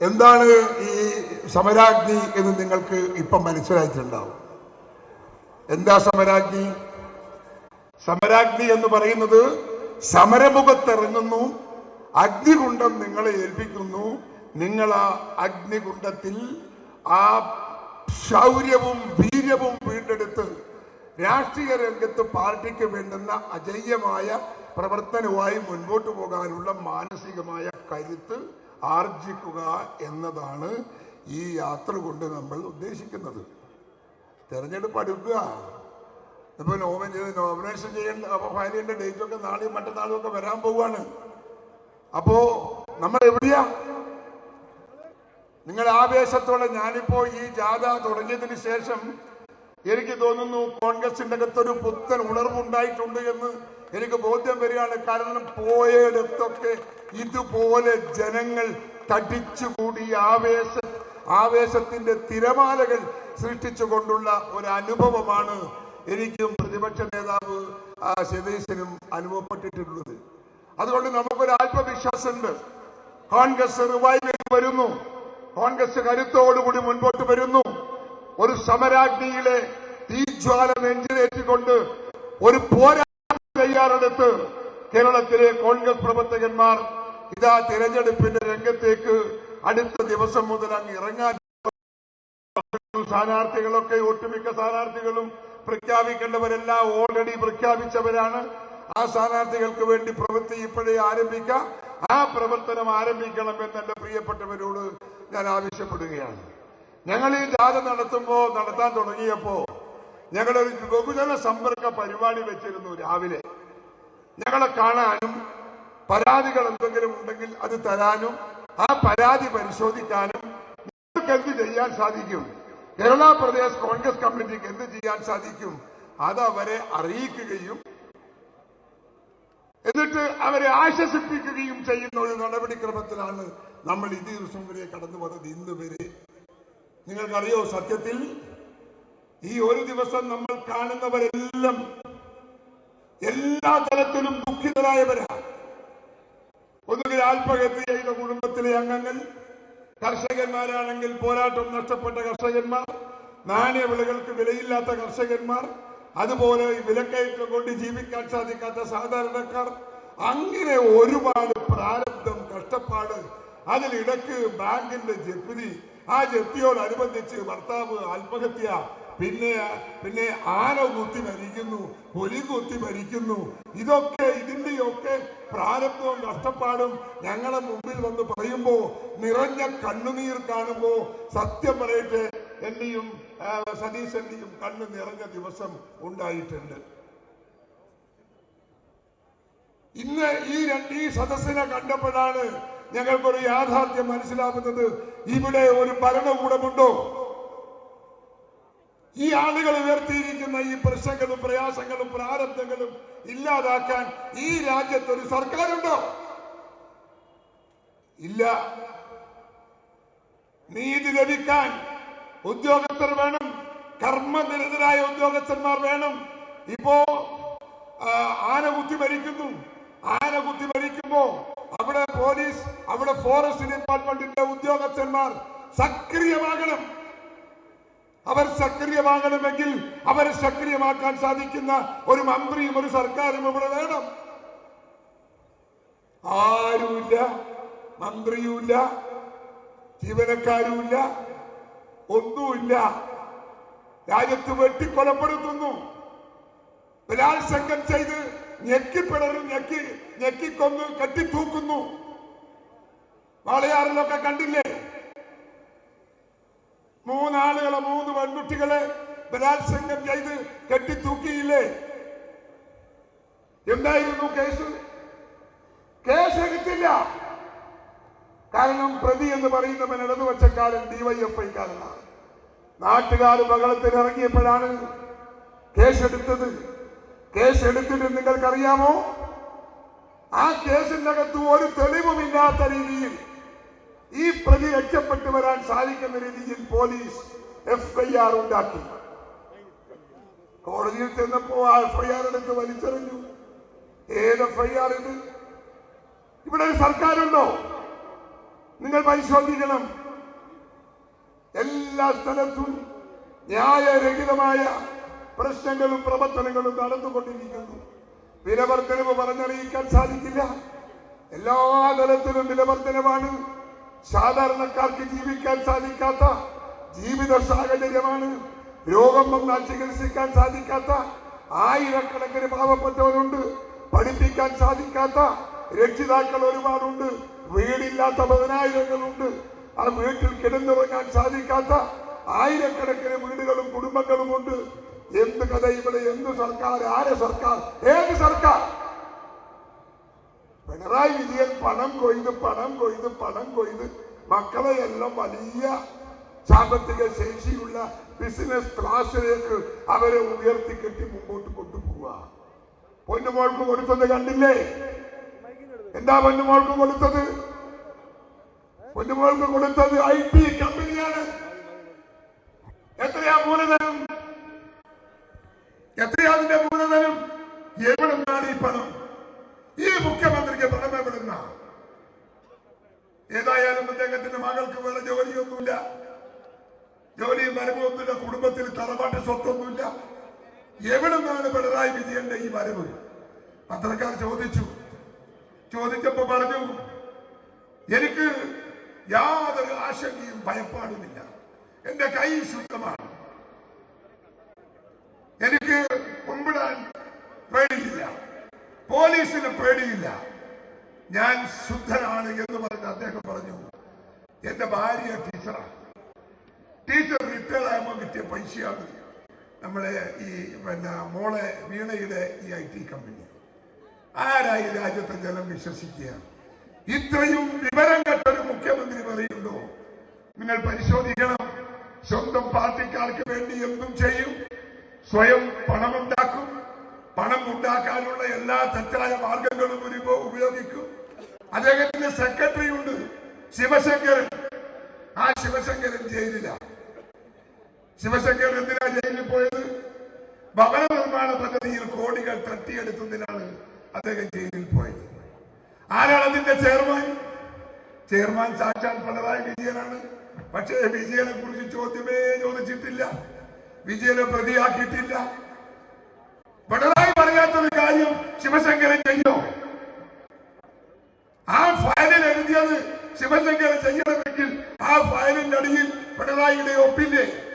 എന്താണ് ഈ സമരാഗ്നി എന്ന് നിങ്ങൾക്ക് ഇപ്പം മനസ്സിലായിട്ടുണ്ടാവും. എന്താ സമരാഗ്നി സമരാഗ്നി എന്ന് പറയുന്നത് സമരമുഖത്തിറങ്ങുന്നു അഗ്നികുണ്ടം നിങ്ങളെ ഏൽപ്പിക്കുന്നു നിങ്ങൾ ആ അഗ്നികുണ്ടത്തിൽ ആ ശൗര്യവും വീര്യവും വീണ്ടെടുത്ത് രാഷ്ട്രീയ രംഗത്ത് പാർട്ടിക്ക് വേണ്ടുന്ന അജയ്യമായ പ്രവർത്തനവുമായി മുൻപോട്ട് പോകാനുള്ള മാനസികമായ കരുത്ത് ആർജിക്കുക എന്നതാണ് ഈ യാത്ര കൊണ്ട് നമ്മൾ ഉദ്ദേശിക്കുന്നത്. തെരഞ്ഞെടുപ്പ് അടുക്കുക. ഇപ്പൊ നോമിൻ നോമിനേഷൻ ചെയ്യേണ്ട ഫയൽ ചെയ്യേണ്ട ഡേറ്റ് ഒക്കെ നാളെയും മറ്റന്നാളും ഒക്കെ വരാൻ പോവുകയാണ്. അപ്പോൾ നമ്മൾ എവിടെയാ? നിങ്ങൾ ആവേശത്തോടെ ഞാനിപ്പോ ഈ ജാഥ തുടങ്ങിയതിന് ശേഷം എനിക്ക് തോന്നുന്നു കോൺഗ്രസിന്റെ അകത്തൊരു പുത്തൻ ഉണർവുണ്ടായിട്ടുണ്ട് എന്ന് എനിക്ക് ബോധ്യം വരികയാണ് കാരണം പോയയിടത്തൊക്കെ ഇതുപോലെ ജനങ്ങൾ തടിച്ചുകൂടി ആവേശ ആവേശത്തിന്റെ തിരമാലകൾ സൃഷ്ടിച്ചുകൊണ്ടുള്ള ഒരു അനുഭവമാണ് എനിക്കും പ്രതിപക്ഷ നേതാവ് ആ, സതീശനും അനുഭവപ്പെട്ടിട്ടുള്ളത്. അതുകൊണ്ട് നമുക്കൊരു ആത്മവിശ്വാസമുണ്ട്. കോൺഗ്രസ് റിവൈവൽ വരുന്നു. കോൺഗ്രസ് കരുത്തോടുകൂടി മുൻപോട്ട് വരുന്നു. ഒരു സമരാഗ്നിയിലെ തീജ്വാല നെഞ്ചിലേറ്റിക്കൊണ്ട് ഒരു പോരാട്ടം തയ്യാറെടുത്ത് കേരളത്തിലെ കോൺഗ്രസ് പ്രവർത്തകന്മാർ ഇതാ തിരഞ്ഞെടുപ്പിന്റെ രംഗത്തേക്ക് അടുത്ത ദിവസം മുതൽ അങ്ങ് ഇറങ്ങാൻ സ്ഥാനാർത്ഥികളൊക്കെ ഒട്ടുമിക്ക സ്ഥാനാർത്ഥികളും പ്രഖ്യാപിക്കേണ്ടവരെല്ലാം ഓൾറെഡി പ്രഖ്യാപിച്ചവരാണ്. ആ സ്ഥാനാർത്ഥികൾക്ക് വേണ്ടി പ്രവൃത്തി ഇപ്പോഴേ ആരംഭിക്കാം. ആ പ്രവർത്തനം ആരംഭിക്കണം എന്ന് എന്റെ പ്രിയപ്പെട്ടവരോട് ഞാൻ ആവശ്യപ്പെടുകയാണ്. ഞങ്ങൾ ഈ ജാഥ നടത്തുമ്പോ നടത്താൻ തുടങ്ങിയപ്പോ ഞങ്ങളൊരു ബഹുജന സമ്പർക്ക പരിപാടി വെച്ചിരുന്നു രാവിലെ. ഞങ്ങളെ കാണാനും പരാതികൾ എന്തെങ്കിലും ഉണ്ടെങ്കിൽ അത് തരാനും ആ പരാതി പരിശോധിക്കാനും നിങ്ങൾക്ക് എന്ത് ചെയ്യാൻ സാധിക്കും? കേരള പ്രദേശ് കോൺഗ്രസ് കമ്മിറ്റിക്ക് എന്ത് ചെയ്യാൻ സാധിക്കും? അത് അവരെ അറിയിക്കുകയും എന്നിട്ട് അവരെ ആശ്വസിപ്പിക്കുകയും ചെയ്യുന്ന ഒരു നടപടിക്രമത്തിലാണ് നമ്മൾ ഈ ദിവസം വരെ കടന്നു വന്നത് ഇന്ന് വരെ. നിങ്ങൾക്കറിയോ സത്യത്തിൽ ഈ ഒരു ദിവസം നമ്മൾ കാണുന്നവരെല്ലാം എല്ലാ തലത്തിലും ദുഃഖിതരായവരാണ് ഒന്നുകിൽ ആത്മഹത്യ ചെയ്ത കുടുംബത്തിലെ അംഗങ്ങൾ കർഷകന്മാരാണെങ്കിൽ പോരാട്ടം നഷ്ടപ്പെട്ട കർഷകന്മാർ നാണ്യവിളകൾക്ക് വിലയില്ലാത്ത കർഷകന്മാർ അതുപോലെ വിലക്കയറ്റം കൊണ്ട് ജീവിക്കാൻ സാധിക്കാത്ത സാധാരണക്കാർ. അങ്ങനെ ഒരുപാട് പ്രാരബ്ധം കഷ്ടപ്പാട് അതിലിടക്ക് ബാങ്കിന്റെ ജപ്തി ആ ജപ്തിയോടനുബന്ധിച്ച് ഭർത്താവ് ആത്മഹത്യ പിന്നെ പിന്നെ ആന കുത്തി മരിക്കുന്നു പുലി കുത്തി മരിക്കുന്നു. ഇതൊക്കെ ഇതിന്റെയൊക്കെ പ്രാരബ്ധവും കഷ്ടപ്പാടും ഞങ്ങളെ മുമ്പിൽ വന്ന് പറയുമ്പോ നിറഞ്ഞ കണ്ണുനീർ കാണുമ്പോൾ സത്യം പറയട്ടെ എന്റെയും ആ, സതീശന്റെയും കണ്ണ് നിറഞ്ഞ ദിവസം ഉണ്ടായിട്ടുണ്ട്. ഇന്ന് ഈ രണ്ട് ഈ സദസ്സിനെ കണ്ടപ്പോഴാണ് ഞങ്ങൾക്കൊരു യാഥാർത്ഥ്യം മനസ്സിലാകുന്നത്. ഇവിടെ ഒരു ഭരണകൂടമുണ്ടോ? ഈ ആളുകൾ ഉയർത്തിയിരിക്കുന്ന ഈ പ്രശ്നങ്ങളും പ്രയാസങ്ങളും പ്രാരബ്ധങ്ങളും ഇല്ലാതാക്കാൻ ഈ രാജ്യത്ത് ഒരു സർക്കാരുണ്ടോ? ഇല്ല. നീതി ലഭിക്കാൻ ഉദ്യോഗസ്ഥർ വേണം. കർമ്മനിരതരായ ഉദ്യോഗസ്ഥന്മാർ വേണം. ഇപ്പോ ആന കുത്തി മരിക്കുന്നു. ആന കുത്തി മരിക്കുമ്പോ അവിടെ പോലീസ് അവിടെ ഫോറസ്റ്റ് ഡിപ്പാർട്ട്മെന്റിന്റെ ഉദ്യോഗസ്ഥന്മാർ സക്രിയമാകണം. അവർ സക്രിയമാകണമെങ്കിൽ അവരെ സക്രിയമാക്കാൻ സാധിക്കുന്ന ഒരു മന്ത്രിയും ഒരു സർക്കാരും ഇവിടെ വേണം. ആരുമില്ല മന്ത്രിയുമില്ല ജീവനക്കാരുമില്ല ഒന്നുമില്ല. രാജ്യത്ത് വെട്ടിക്കൊലപ്പെടുത്തുന്നു. ബലാത്സംഗം ചെയ്ത് ഞെക്കിപ്പിടറി ഞെക്കി ഞെക്കിക്കൊന്ന് കെട്ടിത്തൂക്കുന്നു. വാളയാറിലൊക്കെ കണ്ടില്ലേ? മൂന്നാളുകളെ മൂന്ന് പെൺകുട്ടികളെ ബലാത്സംഗം ചെയ്ത് കെട്ടിത്തൂക്കിയില്ലേ? എന്തായിരുന്നു കേസ്? കേസ് എടുത്തില്ല. കാരണം പ്രതി എന്ന് പറയുന്നവൻ ഇടതുപക്ഷക്കാരൻ ഡിവൈഎഫ്ഐക്കാരനാണ് നാട്ടുകാർ ബഹളത്തിൽ ഇറങ്ങിയപ്പോഴാണ് കേസെടുത്തത് കേസെടുത്തിട്ട് നിങ്ങൾക്കറിയാമോ? ആ കേസിന്റെ അകത്ത് ഒരു തെളിവുമില്ലാത്ത രീതിയിൽ ഈ പ്രതി രക്ഷപ്പെട്ടു വരാൻ സാധിക്കുന്ന രീതിയിൽ പോലീസ് എഫ്ഐആർ ഉണ്ടാക്കി. കോടതിയിൽ ചെന്നപ്പോ ആ എഫ് ഐ ആർ എടുത്ത് വലിച്ചെറിഞ്ഞു. ഏത് എഫ് ഐ ആർ ഇത്? ഇവിടെ ഒരു സർക്കാരുണ്ടോ? നിങ്ങൾ പരിശോധിക്കണം. എല്ലാ സ്ഥലത്തും ന്യായരഹിതമായ പ്രശ്നങ്ങളും പ്രവർത്തനങ്ങളും നടന്നുകൊണ്ടിരിക്കുന്നു. വിലവർദ്ധനവ് പറഞ്ഞറിയിക്കാൻ സാധിക്കില്ല. എല്ലാ തലത്തിലും വിലവർദ്ധനവാണ്. സാധാരണക്കാർക്ക് ജീവിക്കാൻ സാധിക്കാത്ത ജീവിത സാഹചര്യമാണ്. രോഗം വന്നാൽ ചികിത്സിക്കാൻ സാധിക്കാത്ത ആയിരക്കണക്കിന് പാവപ്പെട്ടവരുണ്ട്. പഠിപ്പിക്കാൻ സാധിക്കാത്ത രക്ഷിതാക്കൾ ഒരുപാടുണ്ട്. വീടില്ലാത്ത പതിനായിരങ്ങളുണ്ട് ആ വീട്ടിൽ കിടന്നിറങ്ങാൻ സാധിക്കാത്ത ആയിരക്കണക്കിന് വീടുകളും കുടുംബങ്ങളുമുണ്ട്. എന്ത് കഥ ഇവിടെ? എന്ത് സർക്കാർ? ആരെ സർക്കാർ? ഏത് സർക്കാർ? പിണറായി വിജയൻ പണം കൊയ്ത് പണം കൊയ്ത് പണം കൊയ്ത് മക്കളെയെല്ലാം വലിയ സാമ്പത്തിക ശേഷിയുള്ള ബിസിനസ് ക്ലാസ്സിലേക്ക് അവരെ ഉയർത്തി കെട്ടി മുമ്പോട്ട് കൊണ്ടുപോവുക. പൊന്നുമോൾക്ക് കൊടുത്തത് കണ്ടില്ലേ? എന്താ പൊന്നുമോൾക്ക് കൊടുത്തത്? പൊന്നുമോൾക്ക് കൊടുത്തത് ഐ ടി കമ്പനിയാണ് എത്രയാ മൂലധനം? എത്രയാ അതിന്റെ മൂലധനം? എവിടെ നിന്നാണ് ഈ പണം? ഈ മുഖ്യമന്ത്രിക്ക് പണം എവിടുന്ന? ഏതായാലും അദ്ദേഹത്തിന്റെ മകൾക്ക് വേറെ ജോലിയൊന്നുമില്ല. ജോലിയും വരവൊന്നുമില്ല കുടുംബത്തിൽ തറവാട്ട് സ്വത്തൊന്നുമില്ല. എവിടെ നിന്നാണ് പിണറായി വിജയന്റെ ഈ വരവ്? പത്രക്കാർ ചോദിച്ചു. ചോദിച്ചപ്പോ പറഞ്ഞു എനിക്ക് യാതൊരു ആശങ്കയും ഭയപ്പാടുമില്ല. എന്റെ കൈ ശുദ്ധമാണ്. എനിക്ക് കുമ്പിടാൻ പേടിയില്ല. പോലീസിന് പേടിയില്ല. ഞാൻ ശുദ്ധനാണ് എന്ന് പറഞ്ഞ് അദ്ദേഹം പറഞ്ഞു. എന്റെ ഭാര്യ ടീച്ചറാണ്. ടീച്ചർ റിട്ടയർ ആകുമ്പോൾ കിട്ടിയ പൈസയാണ് നമ്മളെ ഈ പിന്നെ മോളെ വീണയുടെ ഈ ഐ ടി കമ്പനി ആരായി രാജ്യത്തെ ജനം വിശ്വസിക്കുക? ഇത്രയും വിവരം കെട്ടൊരു മുഖ്യമന്ത്രി പറയുന്നു നിങ്ങൾ പരിശോധിക്കണം. സ്വന്തം പാർട്ടിക്കാർക്ക് വേണ്ടി എന്തും ചെയ്യും. സ്വയം പണമുണ്ടാക്കും പണം ഉണ്ടാക്കാനുള്ള എല്ലാ തെറ്റായ മാർഗങ്ങളും ഒരു ഉപയോഗിക്കും. അദ്ദേഹത്തിന്റെ സെക്രട്ടറി ഉണ്ട് ശിവശങ്കരൻ. ആ ശിവശങ്കരൻ ജയിലിലാണ് ശിവശങ്കരൻ എന്തിനാ ജയിലിൽ പോയത്? ഭവന നിർമ്മാണ പദ്ധതിയിൽ കോടികൾ തട്ടിയെടുത്തതിനാണ് അദ്ദേഹം ജയിലിൽ പോയത്. ആരാണ് അതിന്റെ ചെയർമാൻ? ചെയർമാൻ സാക്ഷാൽ പിണറായി വിജയനാണ്. പക്ഷേ വിജയനെ കുറിച്ച് ചോദ്യമേ ചോദിച്ചിട്ടില്ല. വിജയനെ പ്രതിയാക്കിയിട്ടില്ല. പിണറായി പറയാത്തൊരു കാര്യം ശിവശങ്കരൻ ചെയ്യോ? ആ ഫയലിൽ എഴുതിയത് ശിവശങ്കരൻ ചെയ്യണമെങ്കിൽ ആ ഫയലിന്റെ അടിയിൽ പിണറായിയുടെ ഒപ്പില്ലേ?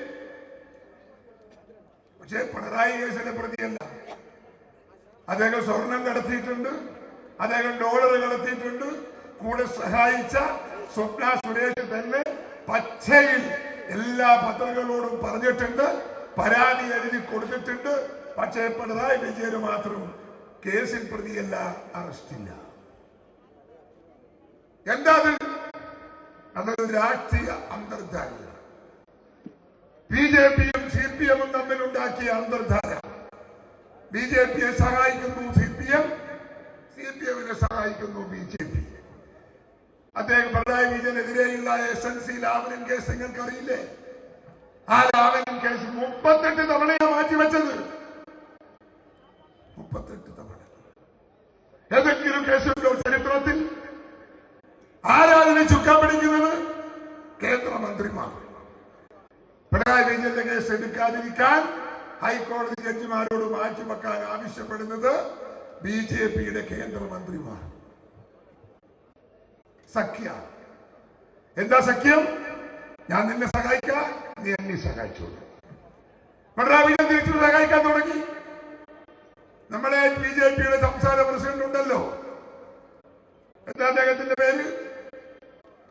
പക്ഷേ പിണറായി കേസിലെ പ്രതിയല്ല അദ്ദേഹം സ്വർണം കടത്തിയിട്ടുണ്ട് അദ്ദേഹം ഡോളർ കടത്തിയിട്ടുണ്ട്. കൂടെ സഹായിച്ച സ്വപ്ന സുരേഷ് തന്നെ പച്ചയിൽ എല്ലാ പത്രങ്ങളോടും പറഞ്ഞിട്ടുണ്ട് പരാതി എഴുതി കൊടുത്തിട്ടുണ്ട്. പക്ഷേ പിണറായി വിജയന് മാത്രം കേസിൽ പ്രതിയല്ല അറസ്റ്റില്ല എന്താ അത്? രാഷ്ട്രീയ അന്തർധാരയാണ് ബി ജെ പിയും സി പി എമ്മും തമ്മിലുണ്ടാക്കിയ അന്തർധാര. ബി ജെ പിയെ സഹായിക്കുന്നു C P M C P എമ്മിനെ സഹായിക്കുന്നു ബി ജെ പി. അദ്ദേഹം Pinarayi വിജയനെതിരെയുള്ള S N C Lavalin case നിങ്ങൾക്ക് അറിയില്ലേ ആ ലാവലിൻ കേസ് മുപ്പത്തെട്ട് തവണയാണ് മാറ്റിവെച്ചത്. മുപ്പത്തെട്ട് തവണ. ഏതെങ്കിലും കേസുണ്ടോ ചരിത്രത്തിൽ? ആരാധന ചുക്കാൻ പിടിക്കുന്നത് കേന്ദ്രമന്ത്രിമാർ വിജയന്റെ കേസ് എടുക്കാതിരിക്കാൻ ഹൈക്കോടതി ജഡ്ജിമാരോട് മാറ്റിവെക്കാൻ ആവശ്യപ്പെടുന്നത് ബി ജെ പിയുടെ കേന്ദ്രമന്ത്രിമാർ. സഖ്യ. എന്താ സഖ്യം? ഞാൻ നിന്നെ സഹായിക്കാം നീ എന്നെ സഹായിച്ചോളൂ. പിണറായി വിജയൻ തിരിച്ചു സഹായിക്കാൻ തുടങ്ങി നമ്മളെ ബി ജെ പിയുടെ സംസ്ഥാന പ്രസിഡന്റ് ഉണ്ടല്ലോ എന്താ അദ്ദേഹത്തിന്റെ പേര്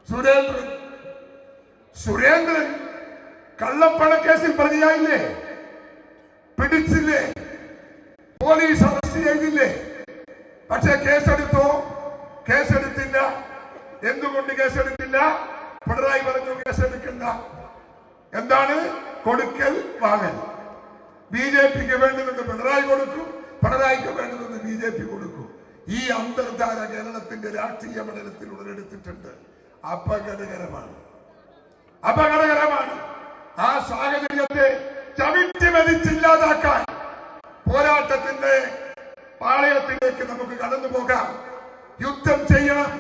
സുരേന്ദ്രൻ സുരേന്ദ്രൻ കള്ളപ്പണക്കേസിൽ പ്രതിയായില്ലേ പിടിച്ചില്ലേ പോലീസ് അറസ്റ്റ് ചെയ്തില്ലേ പക്ഷെ കേസെടുത്തോ? കേസെടുത്തില്ല. എന്തുകൊണ്ട് കേസെടുത്തില്ല? പിണറായി പറഞ്ഞു കേസെടുക്കണ്ട. എന്താണ്? കൊടുക്കൽ വാങ്ങൽ. ബി ജെ പിക്ക് വേണ്ടുന്നത് പിണറായി കൊടുക്കും പിണറായിക്ക് വേണ്ടുന്നത് ബി ജെ പി കൊടുക്കും. ഈ അന്തർധാര കേരളത്തിന്റെ രാഷ്ട്രീയ മണ്ഡലത്തിൽ ഉടലെടുത്തിട്ടുണ്ട്. അപകടകരമാണ്. അപകടകരമാണ്. ആ സാഹചര്യത്തെ ചവിട്ടി മതിച്ചില്ലാതാക്കാൻ പോരാട്ടത്തിന്റെ പാളയത്തിലേക്ക് നമുക്ക് കടന്നു പോകാം. യുദ്ധം ചെയ്യണം.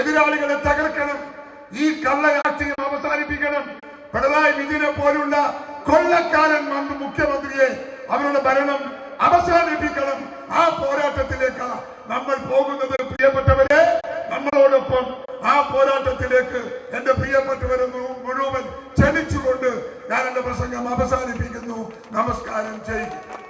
എതിരാളികളെ തകർക്കണം. ഈ കള്ളയാക്ഷികൾ അവസാനിപ്പിക്കണം. പിണറായി വിജയനെ പോലുള്ള കൊള്ളക്കാരൻ മന്ത്രി മുഖ്യമന്ത്രിയെ അവരുടെ ഭരണം അവസാനിപ്പിക്കണം. ആ പോരാട്ടത്തിലേക്ക് നമ്മൾ പോകുന്നത് പ്രിയപ്പെട്ടവരെ നമ്മളോടൊപ്പം ആ പോരാട്ടത്തിലേക്ക് എന്റെ പ്രിയപ്പെട്ടവരെ മുഴുവൻ ക്ഷണിച്ചുകൊണ്ട് ഞാൻ എന്റെ പ്രസംഗം അവസാനിപ്പിക്കുന്നു. നമസ്കാരം. ചെയ്യും